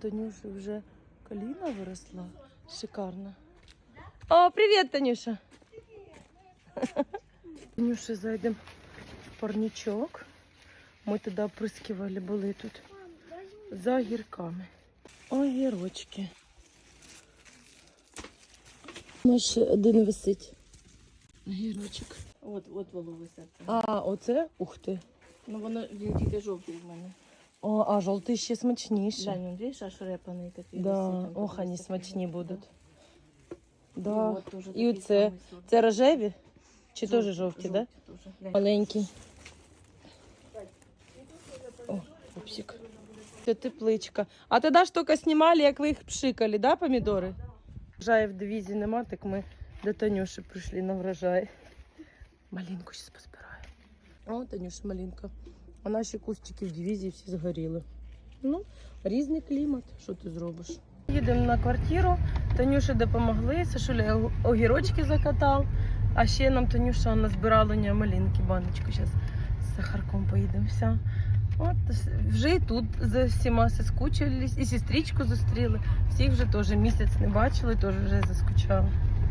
Танюші вже коліна виросла. Шикарно. О, привіт, Танюша. Танюша, зайдемо в парничок. Ми туди оприскивали, були тут. За огірками. Огірочки. Ще один висить. Огірочок. От, от волове серце. А, оце? Ух ти. Ну воно тільки жовтий в мене. О, а жовтий ще смачніший. Глянь, він бачиш, аж репаний такий. Да, висить, ох, вони смачні будуть. І от І такий оце. самий сорт. Це рожеві? Чи теж жовті, так? Да? теж. Глянь. Маленький. О, пупсик. Це тепличка. А тоді ж тільки знімали, як ви їх пшикали, да, помідори? Врожаю в дивізії нема, так ми до Танюші прийшли на врожай. Малинку зараз позбираємо. О, Танюша, малинка. А наші кустики в дивізії всі згоріли. Ну, різний клімат, що ти зробиш? Їдемо на квартиру, Танюші допомогли, Сашуля огірочки закатав, а ще нам Танюша назбирала малинки, баночку. Зараз з сахарком поїдемо. Все. От вже і тут за всіма соскучились, і сестричку зустріли. Всіх вже теж місяць не бачили, теж вже заскучали.